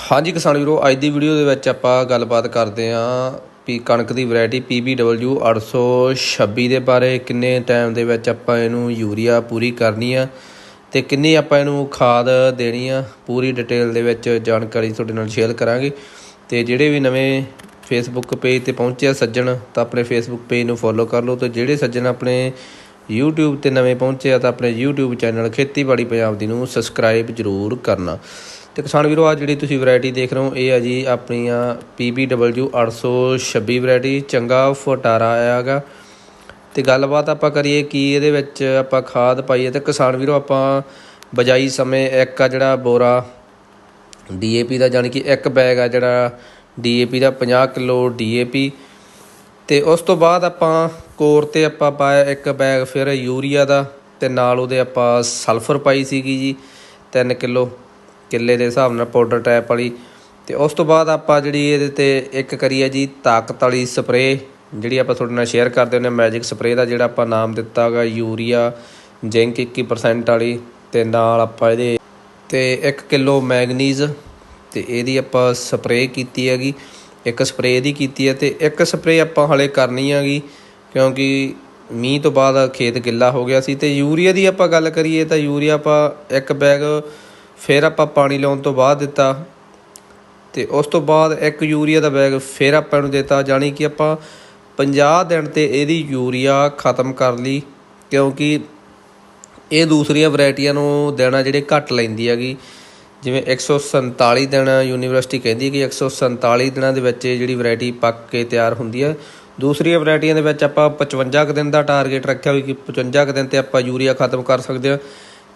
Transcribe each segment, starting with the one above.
ਹਾਂਜੀ ਕਿਸਾਨ ਵੀਰੋ, ਅੱਜ ਦੀ ਵੀਡੀਓ ਦੇ ਵਿੱਚ ਆਪਾਂ ਗੱਲਬਾਤ ਕਰਦੇ ਆਂ ਵੀ ਕਣਕ ਦੀ ਵੈਰਾਈਟੀ PBW 826 ਦੇ ਬਾਰੇ, ਕਿੰਨੇ ਟਾਈਮ ਦੇ ਵਿੱਚ ਆਪਾਂ ਇਹਨੂੰ ਯੂਰੀਆ ਪੂਰੀ ਕਰਨੀ ਆ ਤੇ ਕਿੰਨੀ ਆਪਾਂ ਇਹਨੂੰ ਖਾਦ ਦੇਣੀ ਆ, ਪੂਰੀ ਡਿਟੇਲ ਦੇ ਵਿੱਚ ਜਾਣਕਾਰੀ ਤੁਹਾਡੇ ਨਾਲ ਸ਼ੇਅਰ ਕਰਾਂਗੇ। ਤੇ ਜਿਹੜੇ ਵੀ ਨਵੇਂ ਫੇਸਬੁੱਕ ਪੇਜ ਤੇ ਪਹੁੰਚੇ ਆ ਸੱਜਣ, ਤਾਂ ਆਪਣੇ ਫੇਸਬੁੱਕ ਪੇਜ ਨੂੰ ਫੋਲੋ ਕਰ ਲਓ ਤੇ ਜਿਹੜੇ ਸੱਜਣ ਆਪਣੇ YouTube ਤੇ ਨਵੇਂ ਪਹੁੰਚੇ ਆ, ਤਾਂ ਆਪਣੇ YouTube ਚੈਨਲ ਖੇਤੀਬਾੜੀ ਪੰਜਾਬ ਦੀ ਨੂੰ ਸਬਸਕ੍ਰਾਈਬ ਜ਼ਰੂਰ ਕਰਨਾ। ਤੇ ਕਿਸਾਨ ਵੀਰੋ ਆ ਜਿਹੜੀ ਤੁਸੀਂ ਵੈਰਾਈਟੀ ਦੇਖ ਰਹੇ ਹੋ, ਇਹ ਆ ਜੀ ਆਪਣੀਆਂ PBW 826 ਵੈਰਾਈਟੀ ਚੰਗਾ ਫਟਾਰਾ ਆਇਆਗਾ ਤੇ ਗੱਲਬਾਤ ਆਪਾਂ ਕਰੀਏ ਕਿ ਇਹਦੇ ਵਿੱਚ ਆਪਾਂ ਖਾਦ ਪਾਈਏ ਤੇ ਕਿਸਾਨ ਵੀਰੋ, ਆਪਾਂ ਬਜਾਈ ਸਮੇਂ ਇੱਕ ਆ ਜਿਹੜਾ ਬੋਰਾ ਡੀਏਪੀ ਦਾ ਜਾਨੀ ਕਿ ਇੱਕ ਬੈਗ ਆ ਜਿਹੜਾ ਡੀਏਪੀ ਦਾ 50 ਕਿਲੋ ਡੀਏਪੀ ਤੇ ਉਸ ਤੋਂ ਬਾਅਦ ਆਪਾਂ ਕੋਰ ਤੇ ਆਪਾਂ ਪਾਇਆ ਇੱਕ ਬੈਗ ਫਿਰ ਯੂਰੀਆ ਦਾ, ਤੇ ਨਾਲ ਉਹਦੇ ਆਪਾਂ ਸਲਫਰ ਪਾਈ ਸੀਗੀ ਜੀ 3 ਕਿਲੋ। ਕਿੱਲੇ ਦੇ ਹਿਸਾਬ ਨਾਲ ਪਾਊਡਰ ਟਾਈਪ ਵਾਲੀ ਤੇ ਉਸ ਤੋਂ ਬਾਅਦ ਆਪਾਂ ਜਿਹੜੀ ਇਹਦੇ ਤੇ ਇੱਕ ਕਰੀ ਹੈ ਜੀ ਤਾਕਤ ਵਾਲੀ ਸਪਰੇਅ, ਜਿਹੜੀ ਆਪਾਂ ਤੁਹਾਡੇ ਨਾਲ ਸ਼ੇਅਰ ਕਰਦੇ ਹੁੰਦੇ ਮੈਜਿਕ ਸਪਰੇਅ ਦਾ ਜਿਹੜਾ ਆਪਾਂ ਨਾਮ ਦਿੱਤਾ ਹੈਗਾ, ਯੂਰੀਆ ਜ਼ਿੰਕ 21% ਵਾਲੀ ਤੇ ਨਾਲ ਆਪਾਂ ਇਹਦੇ ਤੇ 1 ਕਿਲੋ ਮੈਗਨੀਜ਼ ਤੇ ਇਹਦੀ ਆਪਾਂ ਸਪਰੇਅ ਕੀਤੀ ਹੈਗੀ, ਇੱਕ ਸਪਰੇਅ ਦੀ ਕੀਤੀ ਹੈ ਤੇ ਇੱਕ ਸਪਰੇਅ ਆਪਾਂ ਹਲੇ ਕਰਨੀ ਹੈਗੀ ਕਿਉਂਕਿ ਮੀਂਹ ਤੋਂ ਬਾਅਦ ਖੇਤ ਗਿੱਲਾ ਹੋ ਗਿਆ ਸੀ ਤੇ ਯੂਰੀਆ ਦੀ ਆਪਾਂ ਗੱਲ ਕਰੀਏ ਤਾਂ ਯੂਰੀਆ ਆਪਾਂ ਇੱਕ ਬੈਗ ਫਿਰ ਆਪਾਂ ਪਾਣੀ ਲਾਉਣ ਤੋਂ ਬਾਅਦ ਦਿੱਤਾ। ਤੇ ਉਸ ਤੋਂ ਬਾਅਦ ਇੱਕ ਯੂਰੀਆ ਦਾ ਬੈਗ ਫਿਰ ਆਪਾਂ ਨੂੰ ਦਿੱਤਾ ਜਾਨੀ ਕਿ ਆਪਾਂ 50 ਦਿਨ ਤੇ ਇਹਦੀ ਯੂਰੀਆ ਖਤਮ ਕਰ ਲਈ, ਕਿਉਂਕਿ ਇਹ ਦੂਸਰੀਆਂ ਵੈਰਾਈਟੀਆਂ ਨੂੰ ਦੇਣਾ ਜਿਹੜੇ ਘੱਟ ਲੈਂਦੀ ਹੈਗੀ। ਜਿਵੇਂ 147 ਦਿਨ ਯੂਨੀਵਰਸਿਟੀ ਕਹਿੰਦੀ ਹੈ ਕਿ 147 ਦਿਨਾਂ ਦੇ ਵਿੱਚ ਇਹ ਜਿਹੜੀ ਵੈਰਾਈਟੀ ਪੱਕ ਕੇ ਤਿਆਰ ਹੁੰਦੀ ਹੈ। ਦੂਸਰੀਆਂ ਵੈਰਾਈਟੀਆਂ ਦੇ ਵਿੱਚ ਆਪਾਂ 55 ਕੁ ਦਿਨ ਦਾ ਟਾਰਗੇਟ ਰੱਖਿਆ ਹੋਈ ਕਿ 55 ਕੁ ਦਿਨ ਤੇ ਆਪਾਂ ਯੂਰੀਆ ਖਤਮ ਕਰ ਸਕਦੇ ਹਾਂ।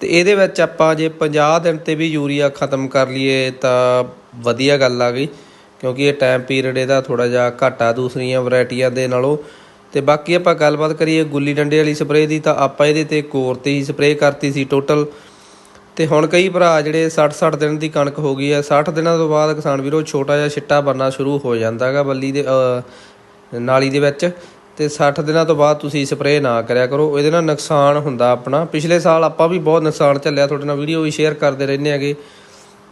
ਤੇ ਇਹਦੇ ਵਿੱਚ ਆਪਾਂ ਜੇ 50 ਦਿਨ ਤੇ ਵੀ ਯੂਰੀਆ ਖਤਮ ਕਰ ਲਈਏ ਤਾਂ ਵਧੀਆ ਗੱਲ ਆ ਗਈ, ਕਿਉਂਕਿ ਇਹ ਟਾਈਮ ਪੀਰੀਅਡ ਇਹਦਾ ਥੋੜਾ ਜਿਹਾ ਘੱਟ ਆ ਦੂਸਰੀਆਂ ਵੈਰਾਈਟੀਆਂ ਦੇ ਨਾਲੋਂ। ਤੇ ਬਾਕੀ ਆਪਾਂ ਗੱਲਬਾਤ ਕਰੀਏ ਗੁੱਲੀ ਡੰਡੇ ਵਾਲੀ ਸਪਰੇਅ ਦੀ ਤਾਂ ਆਪਾਂ ਇਹਦੇ ਤੇ ਕੋਰ ਤੇ ਹੀ ਸਪਰੇਅ ਕਰਤੀ ਸੀ ਟੋਟਲ ਤੇ ਹੁਣ ਕਈ ਭਰਾ ਜਿਹੜੇ 60 60 ਦਿਨ ਦੀ ਕਣਕ ਹੋ ਗਈ ਹੈ 60 ਦਿਨਾਂ ਤੋਂ ਬਾਅਦ ਕਿਸਾਨ ਵੀਰੋ ਛੋਟਾ ਜਿਹਾ ਛਿੱਟਾ ਬਣਨਾ ਸ਼ੁਰੂ ਹੋ ਜਾਂਦਾ ਹੈਗਾ ਬੱਲੀ ਦੇ ਨਾਲੀ ਦੇ ਵਿੱਚ। ਤੇ 60 ਦਿਨਾਂ ਤੋਂ ਬਾਅਦ ਤੁਸੀਂ ਸਪਰੇਅ ਨਾ ਕਰਿਆ ਕਰੋ। ਇਹਦੇ ਨਾਲ ਨੁਕਸਾਨ ਹੁੰਦਾ ਆਪਣਾ। ਪਿਛਲੇ ਸਾਲ ਆਪਾਂ ਵੀ ਬਹੁਤ ਨੁਕਸਾਨ ਝੱਲਿਆ। ਤੁਹਾਡੇ ਨਾਲ ਵੀਡੀਓ ਵੀ ਸ਼ੇਅਰ ਕਰਦੇ ਰਹਿੰਦੇ ਹੈਗੇ।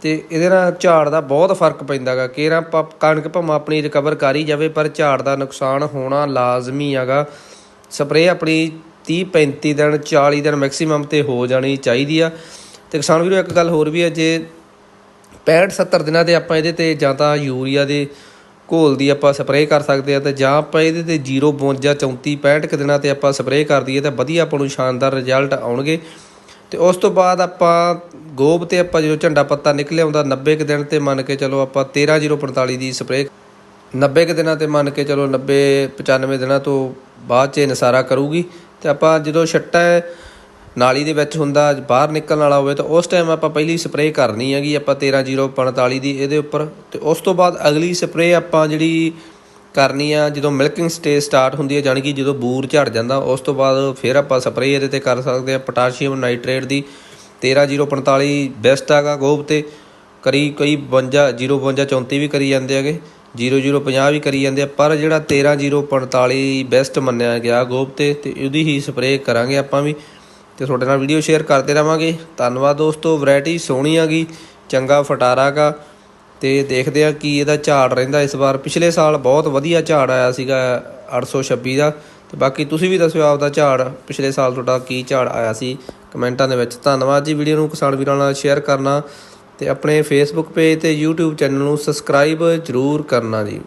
ਤੇ ਇਹਦੇ ਨਾਲ ਝਾੜ ਦਾ ਬਹੁਤ ਫ਼ਰਕ ਪੈਂਦਾਗਾ ਕੇਰਾਂ ਆਪਾਂ ਕਣਕ ਭਾਵੇਂ ਆਪਣੀ ਰਿਕਵਰ ਕਰ ਹੀ ਜਾਵੇ, ਪਰ ਝਾੜ ਦਾ ਨੁਕਸਾਨ ਹੋਣਾ ਲਾਜ਼ਮੀ ਹੈਗਾ। ਸਪਰੇਅ ਆਪਣੀ 30 35 ਦਿਨ 40 ਦਿਨ ਮੈਕਸਿਮਮ ਤੇ ਹੋ ਜਾਣੀ ਚਾਹੀਦੀ ਆ। ਤੇ ਕਿਸਾਨ ਵੀਰੋ, ਇੱਕ ਗੱਲ ਹੋਰ ਵੀ ਹੈ ਜੇ 65 70 ਦਿਨਾਂ ਦੇ ਆਪਾਂ ਇਹਦੇ ਤੇ ਜਾਂ ਤਾਂ ਯੂਰੀਆ ਦੇ ਘੋਲ ਦੀ ਆਪਾਂ ਸਪਰੇਅ ਕਰ ਸਕਦੇ ਆ ਤੇ ਜਾਂ ਆਪਾਂ ਇਹਦੇ ਤੇ 0 52 34 65 ਕੁ ਦਿਨਾਂ ਤੇ ਆਪਾਂ ਸਪਰੇਅ ਕਰ ਦਈਏ ਤਾਂ ਵਧੀਆ ਆਪਾਂ ਨੂੰ ਸ਼ਾਨਦਾਰ ਰਿਜ਼ਲਟ ਆਉਣਗੇ। ਤੇ ਉਸ ਤੋਂ ਬਾਅਦ ਆਪਾਂ ਗੋਬ ਤੇ ਆਪਾਂ ਜਦੋਂ ਝੰਡਾ ਪੱਤਾ ਨਿਕਲਿਆ ਹੁੰਦਾ 90 ਕੁ ਦਿਨ ਤੇ ਮੰਨ ਕੇ ਚਲੋ ਆਪਾਂ 13045 ਦੀ ਸਪਰੇਅ 90 ਕੁ ਦਿਨਾਂ ਤੇ ਮੰਨ ਕੇ ਚਲੋ 90 95 ਦਿਨਾਂ ਤੋਂ ਬਾਅਦ ਚ ਇਹ ਨਸਾਰਾ ਕਰੂਗੀ। ਤੇ ਆਪਾਂ ਜਦੋਂ ਛੱਟਾ ਨਾਲੀ ਦੇ ਵਿੱਚ ਹੁੰਦਾ, ਬਾਹਰ ਨਿਕਲਣ ਵਾਲਾ ਹੋਵੇ ਤਾਂ ਉਸ ਟਾਈਮ ਆਪਾਂ ਪਹਿਲੀ ਸਪਰੇਅ ਕਰਨੀ ਹੈਗੀ ਆਪਾਂ 13045 ਦੀ ਇਹਦੇ ਉੱਪਰ ਤੇ ਉਸ ਤੋਂ ਬਾਅਦ ਅਗਲੀ ਸਪਰੇਅ ਆਪਾਂ ਜਿਹੜੀ ਕਰਨੀ ਆ, ਜਦੋਂ ਮਿਲਕਿੰਗ ਸਟੇਜ ਸਟਾਰਟ ਹੁੰਦੀ ਹੈ ਜਾਨੀ ਕਿ ਜਦੋਂ ਬੂਰ ਝੜ ਜਾਂਦਾ, ਉਸ ਤੋਂ ਬਾਅਦ ਫਿਰ ਆਪਾਂ ਸਪਰੇਅ ਇਹਦੇ ਤੇ ਕਰ ਸਕਦੇ ਆ ਪੋਟਾਸ਼ੀਅਮ ਨਾਈਟ੍ਰੇਟ ਦੀ 13045 ਬੈਸਟ ਹੈਗਾ ਗੋਬ ਤੇ, ਕਰੀ ਕਈ 52 052 34 ਵੀ ਕਰੀ ਜਾਂਦੇ ਹੈਗੇ 0050 ਵੀ ਕਰੀ ਜਾਂਦੇ ਆ, ਪਰ ਜਿਹੜਾ 13045 ਬੈਸਟ ਮੰਨਿਆ ਗਿਆ ਗੋਬ ਤੇ ਤੇ ਉਹਦੀ ਹੀ ਸਪਰੇਅ ਕਰਾਂਗੇ ਆਪਾਂ ਵੀ। ਤੇ ਤੁਹਾਡੇ ਨਾਲ ਵੀਡੀਓ ਸ਼ੇਅਰ ਕਰਦੇ ਰਵਾਂਗੇ। ਧੰਨਵਾਦ ਦੋਸਤੋ ਵੈਰਾਈਟੀ ਸੋਹਣੀ ਆਗੀ ਚੰਗਾ ਫਟਾਰਾ ਗਾ। ਤੇ ਦੇਖਦੇ ਆ ਕੀ ਇਹਦਾ ਝਾੜ ਰਹਿੰਦਾ ਇਸ ਵਾਰ। ਪਿਛਲੇ ਸਾਲ ਬਹੁਤ ਵਧੀਆ ਝਾੜ ਆਇਆ ਸੀਗਾ 826 ਦਾ। ਤੇ ਬਾਕੀ ਤੁਸੀਂ ਵੀ ਦੱਸਿਓ ਆਪਦਾ ਝਾੜ, ਪਿਛਲੇ ਸਾਲ ਤੁਹਾਡਾ ਕੀ ਝਾੜ ਆਇਆ ਸੀ ਕਮੈਂਟਾਂ ਦੇ ਵਿੱਚ। ਧੰਨਵਾਦ ਜੀ ਵੀਡੀਓ ਨੂੰ ਕਿਸਾਨ ਵੀਰਾਂ ਨਾਲ ਸ਼ੇਅਰ ਕਰਨਾ। ਤੇ ਆਪਣੇ ਫੇਸਬੁੱਕ ਪੇਜ ਤੇ YouTube ਚੈਨਲ ਨੂੰ ਸਬਸਕ੍ਰਾਈਬ ਜ਼ਰੂਰ ਕਰਨਾ ਜੀ।